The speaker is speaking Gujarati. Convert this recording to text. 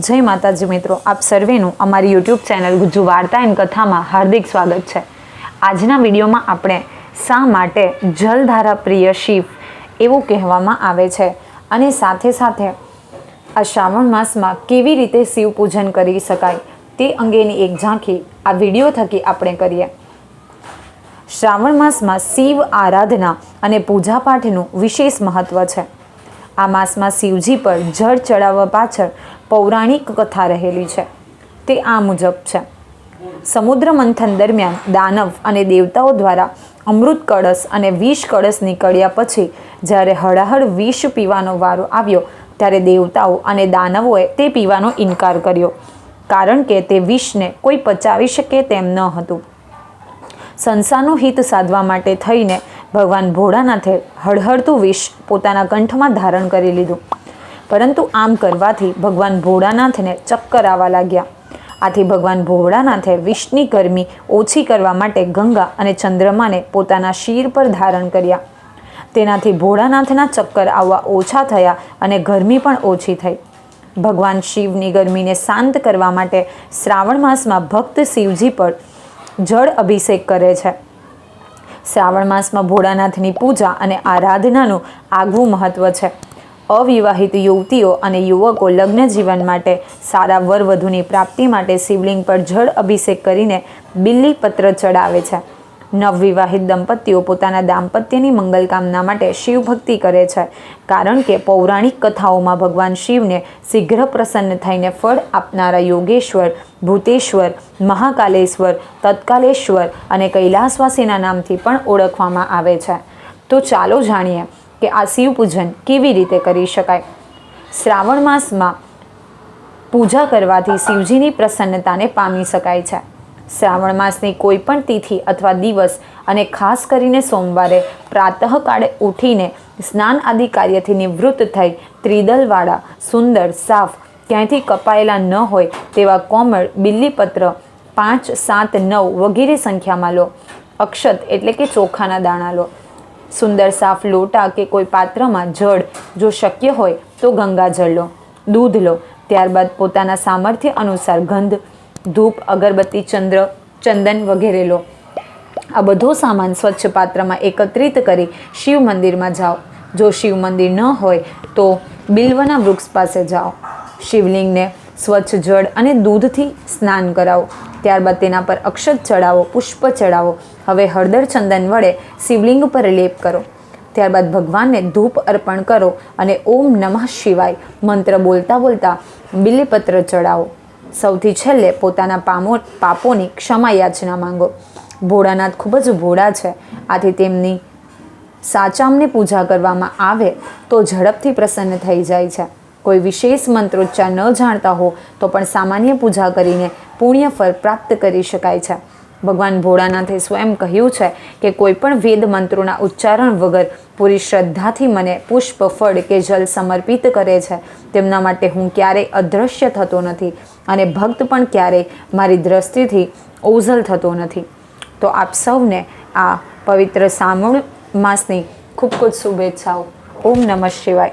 જય માતાજી મિત્રો, આપ સર્વેનું અમારી યુટ્યુબ ચેનલ ગુજુ વાર્તા એન્ડ કથામાં હાર્દિક સ્વાગત છે. આજના વિડીયોમાં આપણે શા માટે જલધારા પ્રિય શિવ એવું કહેવામાં આવે છે અને સાથે સાથે આ શ્રાવણ માસમાં કેવી રીતે શિવ પૂજન કરી શકાય તે અંગેની એક ઝાંખી આ વીડિયો થકી આપણે કરીએ. શ્રાવણ માસમાં શિવ આરાધના અને પૂજાપાઠનું વિશેષ મહત્ત્વ છે. આ માસમાં શિવજી પર જળ ચડાવવા પાછળ પૌરાણિક કથા રહેલી છે. તે આ મુજબ છે. સમુદ્ર મંથન દરમિયાન દાનવ અને દેવતાઓ દ્વારા અમૃત કળશ અને વિષ કળશ નીકળ્યા પછી જ્યારે હળહળ વિષ પીવાનો વારો આવ્યો ત્યારે દેવતાઓ અને દાનવોએ તે પીવાનો ઇનકાર કર્યો, કારણ કે તે વિષને કોઈ પચાવી શકે તેમ ન હતું. સંસારનું હિત સાધવા માટે થઈને ભગવાન ભોળાનાથે હળહળતું વિષ પોતાના કંઠમાં ધારણ કરી લીધું. પરંતુ આમ કરવાથી ભગવાન ભોળાનાથને ચક્કર આવવા લાગ્યા. આથી ભગવાન ભોળાનાથે વિષની ગરમી ઓછી કરવા માટે ગંગા અને ચંદ્રમાને પોતાના શિર પર ધારણ કર્યા. તેનાથી ભોળાનાથના ચક્કર આવવા ઓછા થયા અને ગરમી પણ ઓછી થઈ. ભગવાન શિવની ગરમીને શાંત કરવા માટે શ્રાવણ માસમાં ભક્ત શિવજી પર જળ અભિષેક કરે છે. શ્રાવણ માસમાં ભોળાનાથની પૂજા અને આરાધનાનું આગવું મહત્ત્વ છે. અવિવાહિત યુવતીઓ અને યુવકો લગ્ન જીવન માટે સારા વર વધુની પ્રાપ્તિ માટે શિવલિંગ પર જળ અભિષેક કરીને બિલ્લી પત્ર ચડાવે છે. નવવિવાહિત દંપતીઓ પોતાના દાંપત્યની મંગલકામના માટે શિવ ભક્તિ કરે છે. કારણ કે પૌરાણિક કથાઓમાં ભગવાન શિવને શીઘ્ર પ્રસન્ન થઈને ફળ આપનારા યોગેશ્વર, ભૂતેશ્વર, મહાકાલેશ્વર, તત્કાલેશ્વર અને કૈલાસવાસીના નામથી પણ ઓળખવામાં આવે છે. તો ચાલો જાણીએ કે આ શિવ પૂજન કેવી રીતે કરી શકાય? શ્રાવણ માસમાં પૂજા કરવાથી શિવજીની પ્રસન્નતાને પામી શકાય છે. શ્રાવણ માસની કોઈ પણ તિથિ અથવા દિવસ અને ખાસ કરીને સોમવારે પ્રાતઃકાળે ઉઠીને સ્નાન આદિ કાર્યથી નિવૃત્ત થઈ ત્રિદલવાળા, સુંદર, સાફ, ક્યાંયથી કપાયેલા ન હોય તેવા કોમળ બિલ્લીપત્ર પાંચ, સાત, નવ વગેરે સંખ્યામાં લો. અક્ષત એટલે કે ચોખાના દાણા લો. સુંદર, સાફ લોટા કે કોઈ પાત્રમાં જળ જો શક્ય હોય તો ગંગાજળ લો. દૂધ લો. ત્યારબાદ પોતાના સામર્થ્ય અનુસાર ગંધ ધૂપ, અગરબત્તી, ચંદ્ર, ચંદન વગેરે લો. આ બધો સામાન સ્વચ્છ પાત્રમાં એકત્રિત કરી શિવ મંદિરમાં જાઓ. જો શિવ મંદિર ન હોય, તો બિલ્વના વૃક્ષ પાસે જાઓ. શિવલિંગને સ્વચ્છ જળ અને દૂધથી સ્નાન કરાવો. ત્યારબાદ તેના પર અક્ષત ચડાવો, પુષ્પ ચડાવો. હવે હળદર ચંદન વડે શિવલિંગ પર લેપ કરો. ત્યારબાદ ભગવાનને ધૂપ અર્પણ કરો અને ઓમ નમઃ શિવાય મંત્ર બોલતા બોલતા બિલીપત્ર ચડાવો. સૌથી છેલ્લે પોતાના પામો પાપોની ક્ષમા યાચના માંગો. ભોળાનાથ ખૂબ જ ભોળા છે. આથી તેમની સાચામને પૂજા કરવામાં આવે તો ઝડપથી પ્રસન્ન થઈ જાય છે. કોઈ વિશેષ મંત્રોચ્ચાર ન જાણતા હો તો પણ સામાન્ય પૂજા કરીને પુણ્ય ફળ પ્રાપ્ત કરી શકાય છે. ભગવાન ભોળાનાથે સ્વયં કહ્યું છે કે કોઈપણ વેદ મંત્રોના ઉચ્ચારણ વગર પૂરી શ્રદ્ધાથી મને પુષ્પ, ફળ કે જલ સમર્પિત કરે છે. તેમના માટે હું ક્યારેય અદૃશ્ય થતો નથી અને ભક્ત પણ ક્યારેય મારી દ્રષ્ટિથી ઓઝલ થતો નથી. તો આપ સૌને આ પવિત્ર શ્રાવણ માસની ખૂબ ખૂબ શુભેચ્છાઓ. ઓમ નમઃ શિવાય.